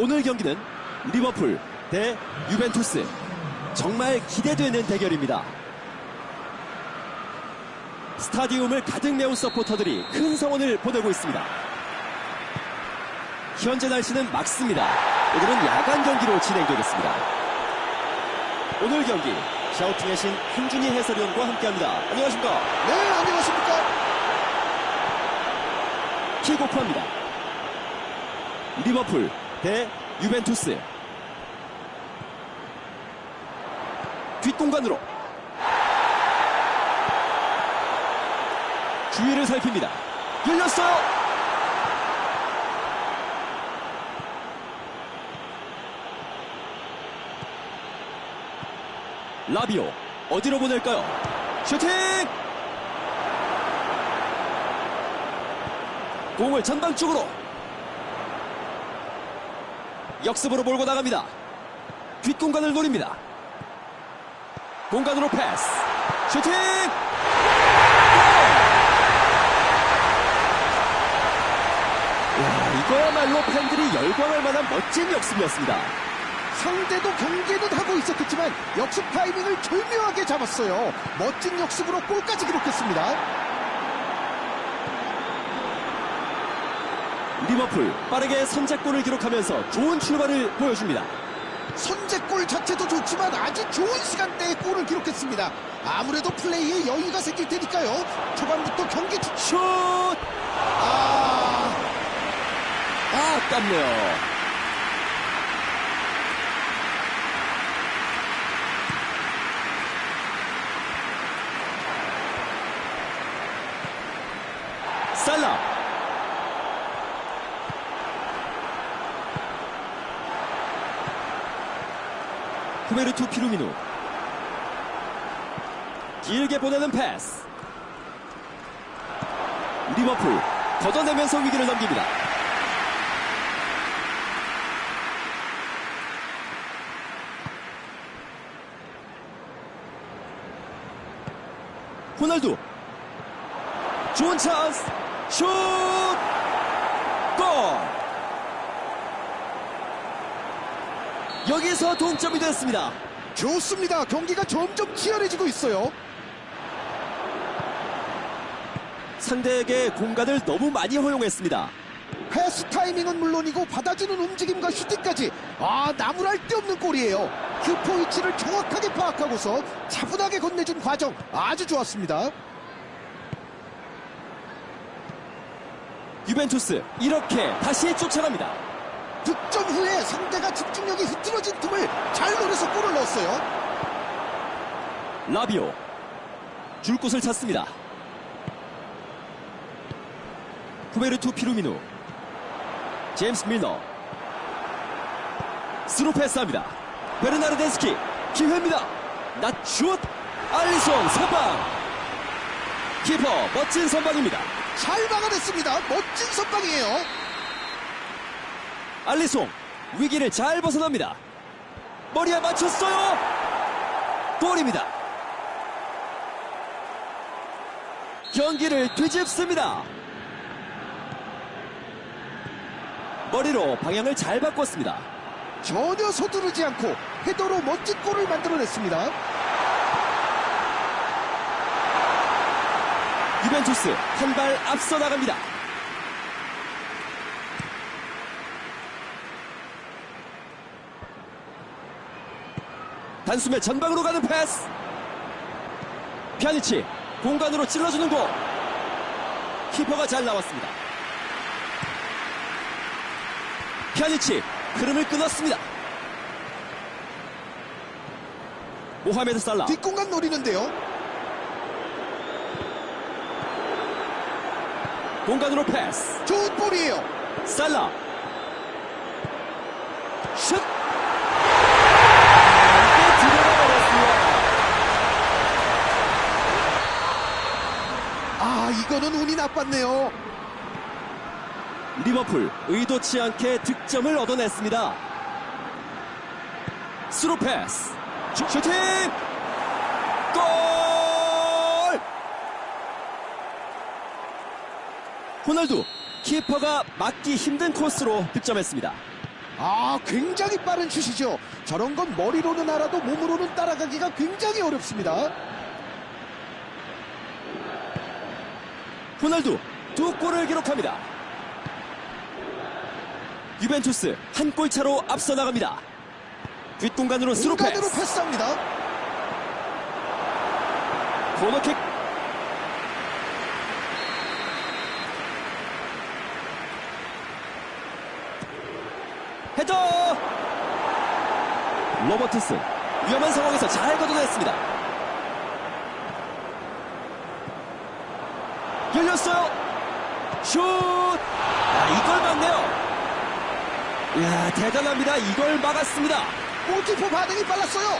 오늘 경기는 리버풀 대 유벤투스. 정말 기대되는 대결입니다. 스타디움을 가득 메운 서포터들이 큰 성원을 보내고 있습니다. 현재 날씨는 맑습니다. 오늘은 야간 경기로 진행되겠습니다. 오늘 경기 샤우팅의 신 한준희 해설위원과 함께합니다. 안녕하십니까? 네, 안녕하십니까? 킥오프합니다. 리버풀 대 유벤투스. 뒷공간으로 주위를 살핍니다. 열렸어요. 라비오 어디로 보낼까요? 슈팅! 공을 전방 쪽으로 역습으로 몰고 나갑니다. 뒷공간을 노립니다. 공간으로 패스. 슈팅! 와, 이거야말로 팬들이 열광할 만한 멋진 역습이었습니다. 상대도 경계는 하고 있었겠지만 역습 타이밍을 절묘하게 잡았어요. 멋진 역습으로 골까지 기록했습니다. 리버풀 빠르게 선제골을 기록하면서 좋은 출발을 보여줍니다. 선제골 자체도 좋지만 아주 좋은 시간대에 골을 기록했습니다. 아무래도 플레이에 여유가 생길 테니까요. 초반부터 경기 주... 슛! 아... 아, 아깝네요. 살라. 후베르투 피루미누. 길게 보내는 패스. 리버풀 걷어내면서 위기를 넘깁니다. 호날두 좋은 찬스 슛 골! 여기서 동점이 됐습니다. 좋습니다. 경기가 점점 치열해지고 있어요. 상대에게 공간을 너무 많이 허용했습니다. 패스 타이밍은 물론이고 받아주는 움직임과 슈팅까지 아 나무랄 데 없는 골이에요. 큐포 위치를 정확하게 파악하고서 차분하게 건네준 과정 아주 좋았습니다. 유벤투스 이렇게 다시 쫓아갑니다. 득점 후에 상대가 집중력이 흐트러진 틈을 잘 노려서 골을 넣었어요. 라비오 줄 곳을 찾습니다. 후베르투 피루미누 제임스 밀러 스루 패스합니다. 베르나르데스키 기회입니다. 낮슛 알리송 선방 키퍼 멋진 선방입니다. 잘 막아냈습니다. 멋진 선방이에요. 알리송 위기를 잘 벗어납니다. 머리에 맞췄어요. 골입니다. 경기를 뒤집습니다. 머리로 방향을 잘 바꿨습니다. 전혀 서두르지 않고 헤더로 멋진 골을 만들어냈습니다. 유벤투스 한 발 앞서 나갑니다. 단숨에 전방으로 가는 패스. 피아니치 공간으로 찔러주는 공. 키퍼가 잘 나왔습니다. 피아니치 흐름을 끊었습니다. 모하메드 살라 뒷공간 노리는데요. 공간으로 패스. 좋은 볼이에요. 살라 슛 이게 들어가버렸습니다 아 나빴네요. 리버풀 의도치 않게 득점을 얻어냈습니다 스루 패스 슈- 슈팅 골 호날두 키퍼가 막기 힘든 코스로 득점했습니다 아, 굉장히 빠른 슛이죠. 저런 건 머리로는 알아도 몸으로는 따라가기가 굉장히 어렵습니다. 호날두 두 골을 기록합니다. 유벤투스 한 골 차로 앞서 나갑니다. 뒷공간으로 스루 패스. 패스합니다. 코너킥. 헤더! 로버트슨 위험한 상황에서 잘 걷어냈습니다. 열렸어요. 슛! 아, 이걸 막네요. 이야, 대단합니다. 이걸 막았습니다. 골키퍼 반응이 빨랐어요.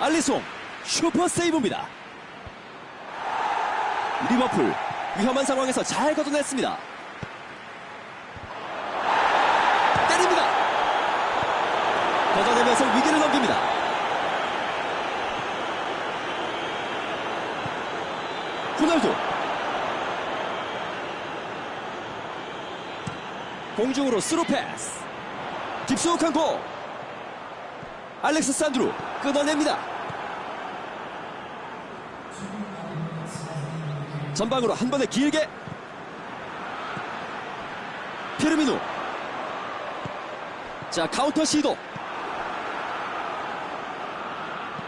알리송 슈퍼 세이브입니다. 리버풀 위험한 상황에서 잘 걷어냈습니다. 때립니다. 걷어내면서 위기를 넘깁니다. 호날두 공중으로 스루 패스. 깊숙한 골 알렉스 산드루 끊어냅니다. 전방으로 한 번에 길게. 피르미누. 자 카운터 시도.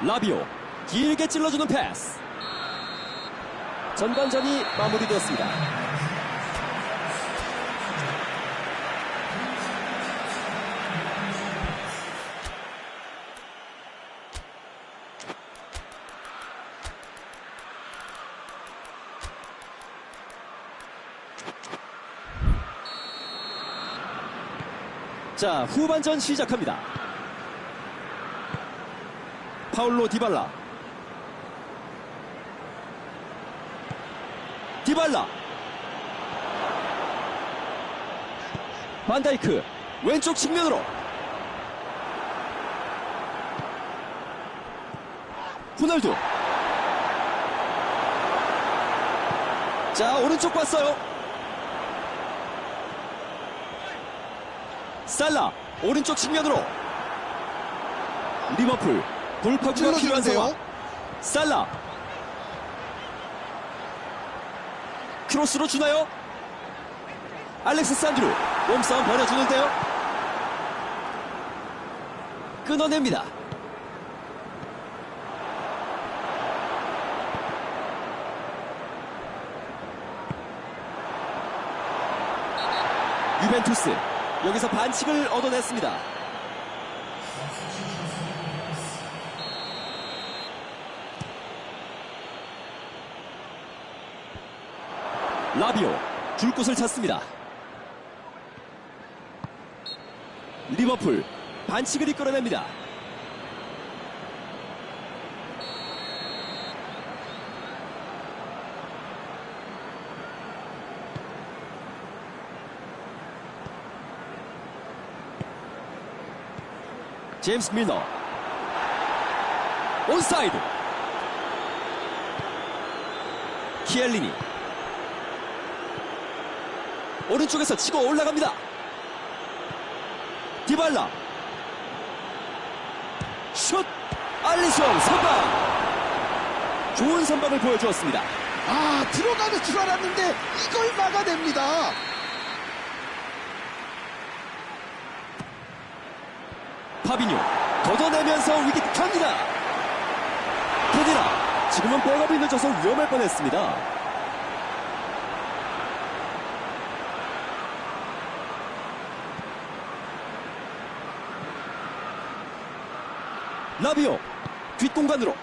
라비오 길게 찔러주는 패스 전반전이 마무리되었습니다. 자, 후반전 시작합니다. 파울로 디발라. 디발라. 반다이크. 왼쪽 측면으로. 호날두. 자, 오른쪽 봤어요. 살라 오른쪽 측면으로 리버풀 돌파구가 필요한 찔러주는데요. 상황 살라 크로스로 주나요? 알렉스 산드루 몸싸움 벌여주는데요 끊어냅니다 유벤투스 여기서 반칙을 얻어냈습니다. 라비오 줄 곳을 찾습니다. 리버풀 반칙을 이끌어냅니다. 제임스 밀러 온사이드 키엘리니 오른쪽에서 치고 올라갑니다. 디발라. 슛! 알리송 선방! 좋은 선방을 보여주었습니다. 아, 들어가는 줄 알았는데 이걸 막아냅니다. 파비뉴 걷어내면서 위기 탑니다. 케디라 지금은 백업이 늦어서 위험할 뻔했습니다 라비오 뒷공간으로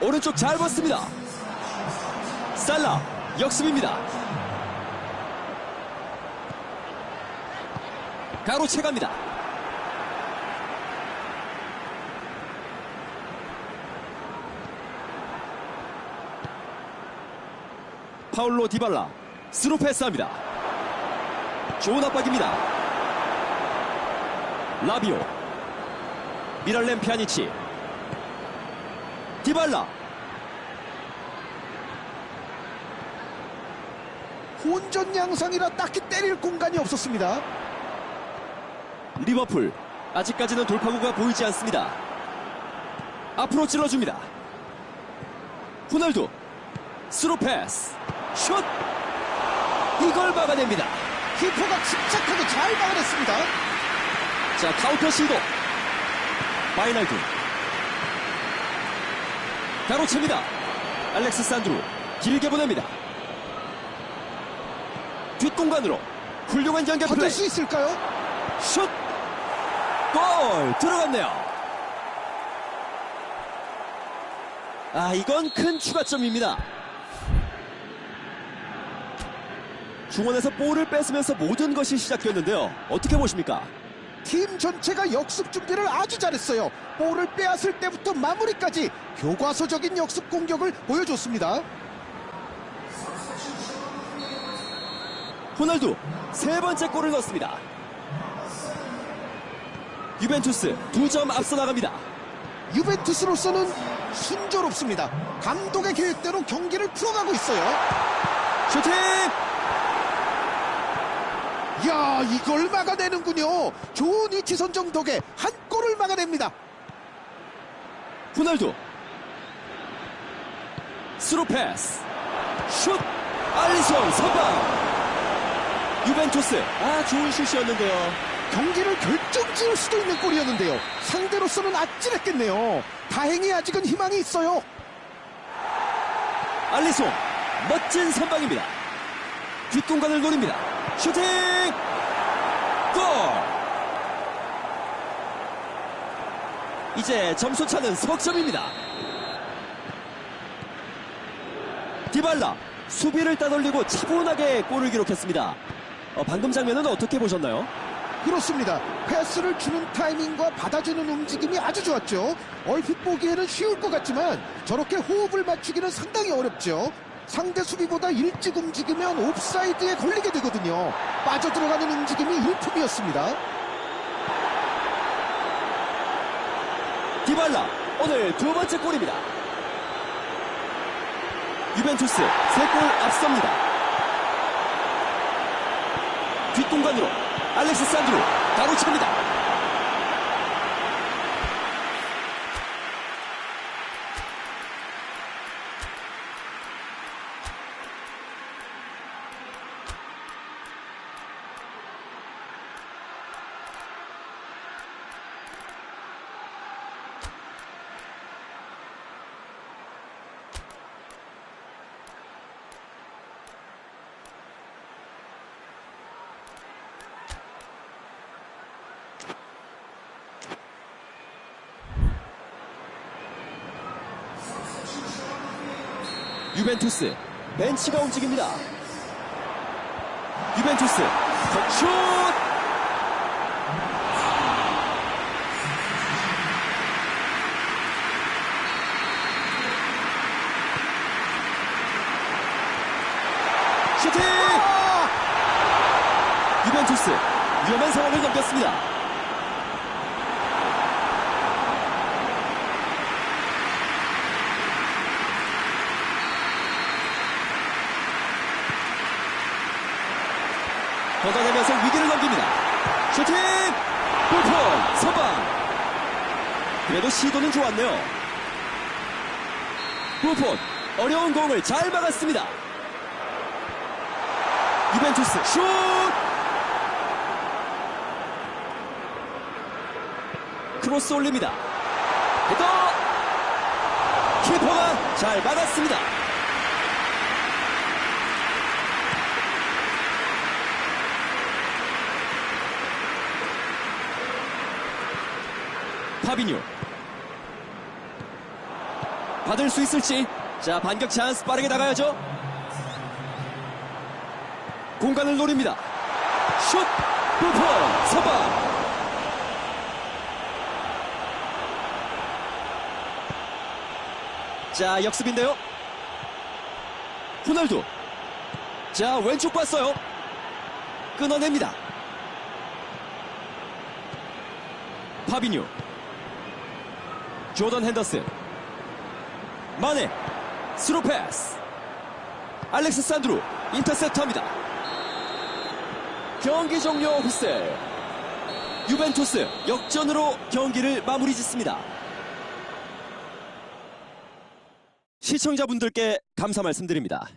오른쪽 잘 봤습니다 살라 역습입니다 가로채 갑니다. 파울로 디발라 스루 패스합니다. 좋은 압박입니다. 라비오 미랄렘 피아니치 디발라 혼전 양상이라 딱히 때릴 공간이 없었습니다. 리버풀 아직까지는 돌파구가 보이지 않습니다. 앞으로 찔러줍니다. 호날두 스루 패스 슛 이걸 막아냅니다. 키퍼가 침착하게 잘 막아냈습니다. 자 카운터 시도 마이날두 가로챕니다. 알렉스 산드루 길게 보냅니다. 뒷공간으로 훌륭한 연결 플레이 수 있을까요? 슛! 골! 들어갔네요. 아, 이건 큰 추가점입니다. 중원에서 볼을 뺏으면서 모든 것이 시작됐는데요. 어떻게 보십니까? 팀 전체가 역습 준비를 아주 잘했어요. 볼을 빼앗을 때부터 마무리까지 교과서적인 역습 공격을 보여줬습니다. 호날두 세 번째 골을 넣었습니다. 유벤투스 두 점 앞서 나갑니다. 유벤투스로서는 순조롭습니다. 감독의 계획대로 경기를 풀어가고 있어요. 슈팅! 이야 이걸 막아내는군요. 좋은 위치 선정 덕에 한 골을 막아냅니다. 호날두 스루 패스 슛 알리송 선방 유벤투스 아 좋은 슛이었는데요 경기를 결정지을 수도 있는 골이었는데요. 상대로서는 아찔했겠네요. 다행히 아직은 희망이 있어요. 알리송 멋진 선방입니다 뒷공간을 노립니다 슈팅 골 이제 점수차는 석점입니다 디발라 수비를 따돌리고 차분하게 골을 기록했습니다 어, 방금 장면은 어떻게 보셨나요? 그렇습니다. 패스를 주는 타이밍과 받아주는 움직임이 아주 좋았죠. 얼핏 보기에는 쉬울 것 같지만 저렇게 호흡을 맞추기는 상당히 어렵죠. 상대 수비보다 일찍 움직이면 옵사이드에 걸리게 되거든요. 빠져들어가는 움직임이 일품이었습니다. 디발라 오늘 두 번째 골입니다. 유벤투스 세 골 앞섭니다. 뒷공간으로 알렉스 산드루 가로챕니다. 유벤투스 벤치가 움직입니다. 유벤투스 슛! 슈팅! 유벤투스 위험한 상황을 넘겼습니다. 걷어내면서 위기를 넘깁니다. 슈팅! 불폰! 선방! 그래도 시도는 좋았네요. 불폰! 어려운 공을 잘 막았습니다. 유벤투스 슛! 크로스 올립니다. 헤더! 키퍼가 잘 막았습니다. 파비뉴. 받을 수 있을지. 자 반격 찬스 빠르게 나가야죠. 공간을 노립니다. 슛! 부폰 서방 자 역습인데요. 호날두. 자 왼쪽 봤어요. 끊어냅니다. 파비뉴 조던 핸더슨 마네 스루 패스 알렉스 산드루 인터셉트합니다. 경기 종료 후세. 유벤투스 역전으로 경기를 마무리 짓습니다. 시청자분들께 감사 말씀드립니다.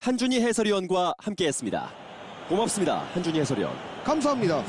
한준희 해설위원과 함께했습니다. 고맙습니다. 한준희 해설위원. 감사합니다.